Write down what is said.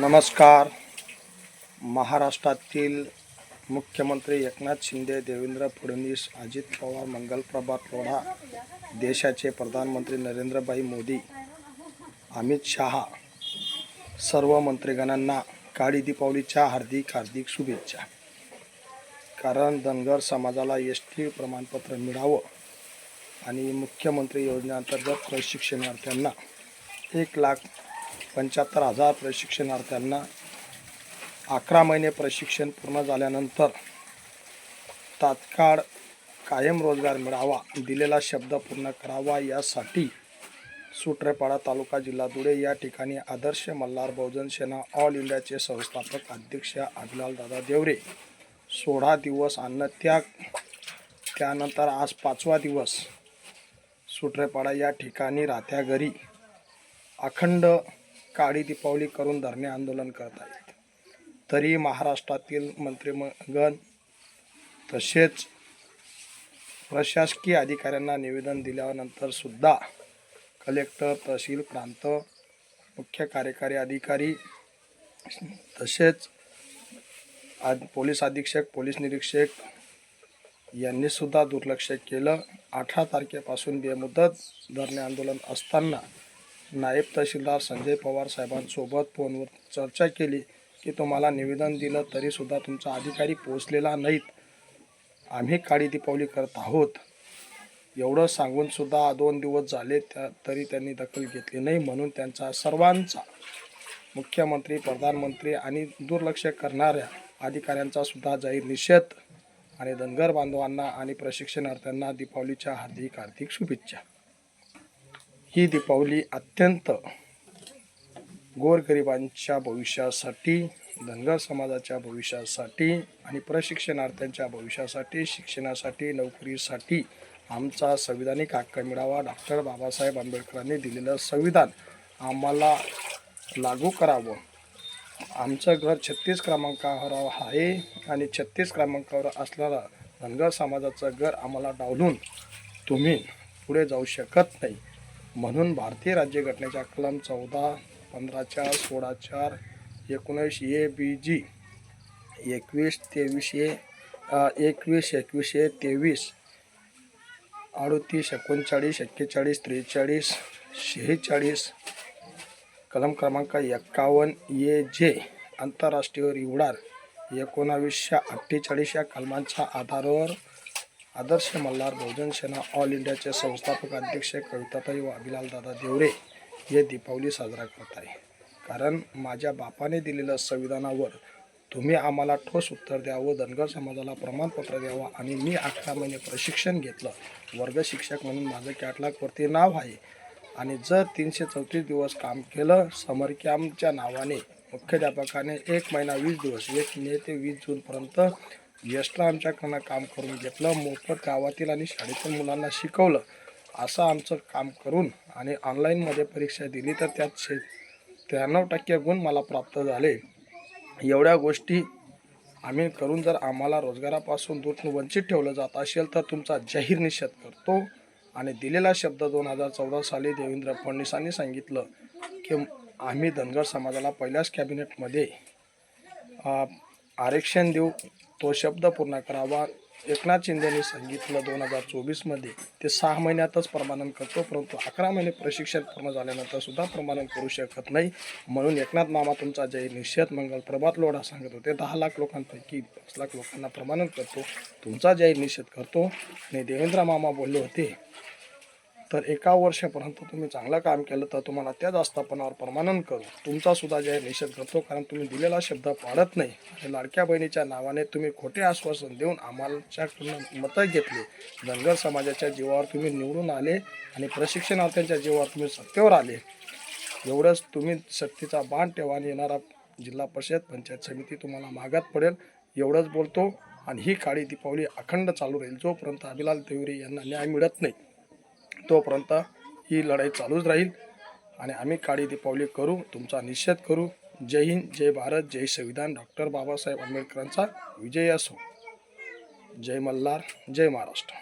नमस्कार. महाराष्ट्रातील मुख्यमंत्री एकनाथ शिंदे देवेंद्र फडणवीस अजित पवार मंगलप्रभात लोढा देशाचे प्रधानमंत्री नरेंद्रभाई मोदी अमित शहा सर्व मंत्रीगणांना काळी दीपावलीच्या हार्दिक हार्दिक शुभेच्छा. कारण धनगर समाजाला एस टी प्रमाणपत्र मिळावं आणि मुख्यमंत्री योजनेअंतर्गत प्रशिक्षणार्थ्यांना एक लाख पंच्याहत्तर हजार प्रशिक्षणार्थ्यांना अकरा महिने प्रशिक्षण पूर्ण झाल्यानंतर तात्काळ कायम रोजगार मिळावा दिलेला शब्द पूर्ण करावा यासाठी सुट्रेपाडा तालुका जिल्हा धुळे या ठिकाणी आदर्श मल्हार बहुजन सेना ऑल इंडियाचे संस्थापक अध्यक्ष अभिलाल दादा देवरे सोळा दिवस अन्नत्याग त्यानंतर आज पाचवा दिवस सुट्रेपाडा या ठिकाणी राहत्या घरी अखंड काळी दीपावली करून धरणे आंदोलन करत आहेत तरी महाराष्ट्रातील मंत्रिमगण तसेच प्रशासकीय अधिकाऱ्यांना निवेदन दिल्यानंतर सुद्धा कलेक्टर तहसील प्रांत मुख्य कार्यकारी अधिकारी तसेच आद पोलीस अधीक्षक पोलीस निरीक्षक यांनी सुद्धा दुर्लक्ष केलं. अठरा तारखेपासून बेमुदत धरणे आंदोलन असताना नायब तहसीलदार संजय पवार साहेबांसोबत फोनवर चर्चा केली की तुम्हाला निवेदन दिलं तरीसुद्धा तुमचा अधिकारी पोहोचलेला नाहीत. आम्ही काळी दीपावली करत आहोत. एवढं सांगूनसुद्धा दोन दिवस झाले त्या तरी त्यांनी दखल घेतली नाही म्हणून त्यांचा सर्वांचा मुख्यमंत्री प्रधानमंत्री आणि दुर्लक्ष करणाऱ्या अधिकाऱ्यांचा सुद्धा जाहीर निषेध आणि धनगर बांधवांना आणि प्रशिक्षणार्थ्यांना दीपावलीच्या हार्दिक हार्दिक शुभेच्छा. ही दीपावली अत्यंत गोरगरिबांच्या भविष्यासाठी धनगर समाजाच्या भविष्यासाठी आणि प्रशिक्षणार्थ्यांच्या भविष्यासाठी शिक्षणासाठी नोकरीसाठी आमचा संविधानिक हक्क मिळावा. डॉक्टर बाबासाहेब आंबेडकरांनी दिलेलं संविधान आम्हाला लागू करावं. आमचं घर छत्तीस क्रमांकावर आहे आणि छत्तीस क्रमांकावर असणारा धनगर समाजाचं घर आम्हाला डावलून तुम्ही पुढे जाऊ शकत नाही. म्हणून भारतीय राज्यघटनेच्या कलम चौदा पंधरा चार सोळा चार एकोणीस ए बी जी एकवीस तेवीस ए एकवीस एकवीस ए तेवीस अडतीस एकोणचाळीस एक्केचाळीस त्रेचाळीस शेहेचाळीस कलम क्रमांक एक्कावन्न ए जे आंतरराष्ट्रीय रिवडार एकोणावीसशे अठ्ठेचाळीस या कलमांच्या आधारावर आदर्श मल्हार बहुजन सेना ऑल इंडियाचे संस्थापक अध्यक्ष कविताताई व अभिलाल दादा देवरे हे दीपावली साजरा करत आहे. कारण माझ्या बापाने दिलेलं संविधानावर तुम्ही आम्हाला ठोस उत्तर द्यावं धनगर समाजाला प्रमाणपत्र द्यावं आणि मी अकरा महिने प्रशिक्षण घेतलं. वर्ग शिक्षक म्हणून माझं कॅटलॉगवरती नाव आहे. आणि जर तीनशे चौतीस दिवस काम केलं समर कॅम्पच्या नावाने मुख्याध्यापकाने एक महिना वीस दिवस एक मे ते वीस जूनपर्यंत यशला आमच्याकडनं काम करून घेतलं मोफत गावातील आणि शाळेतील मुलांना शिकवलं असं आमचं काम करून आणि ऑनलाईनमध्ये परीक्षा दिली तर त्यात शे त्र्याण्णव टक्के गुण मला प्राप्त झाले. एवढ्या गोष्टी आम्ही करून जर आम्हाला रोजगारापासून दूर वंचित ठेवलं जात असेल तर तुमचा जाहीर निषेध करतो. आणि दिलेला शब्द दोन हजार चौदा साली देवेंद्र फडणवीसांनी सांगितलं की आम्ही धनगर समाजाला पहिल्याच कॅबिनेटमध्ये आरक्षण देऊ तो शब्द पूर्ण करावा. एकनाथ शिंदेने सांगितलं दोन हजार चोवीसमध्ये ते सहा महिन्यातच प्रमाणन करतो परंतु अकरा महिने प्रशिक्षण पूर्ण झाल्यानंतर सुद्धा प्रमाणन करू शकत नाही. म्हणून एकनाथ मामा तुमचा जय निषेध मंगल प्रभात लोढा सांगत होते. दहा लाख लोकांपैकी पाच लाख लोकांना प्रमाणन करतो. तुमचा जय निषेध करतो. आणि देवेंद्र मामा बोलले होते तर एका वर्षापर्यंत तुम्ही चांगलं काम केलं तर तुम्हाला त्याच आस्थापनावर परमानंद करू. तुमचा सुद्धा जाहीर निषेध करतो कारण तुम्ही दिलेला शब्द पाळत नाही. आणि लाडक्या बहिणीच्या नावाने तुम्ही खोटे आश्वासन देऊन आम्हाच्याकडून मतं घेतली. धनगर समाजाच्या जीवावर तुम्ही निवडून आले आणि प्रशिक्षणार्थ्यांच्या जीवावर तुम्ही सत्तेवर आले. एवढंच तुम्ही सक्तीचा बाण ठेवा आणि येणारा जिल्हा परिषद पंचायत समिती तुम्हाला मागात पडेल. एवढंच बोलतो. आणि ही काळी दीपावली अखंड चालू राहील. जोपर्यंत अभिलाल देवरे यांना न्याय मिळत नाही तोपर्यंत ही लढाई चालूच राहील. आणि आम्ही काळी दीपावली करू तुमचा निषेध करू. जय हिंद जय भारत जय संविधान. डॉक्टर बाबासाहेब आंबेडकरांचा विजय असो. जय मल्हार जय महाराष्ट्र.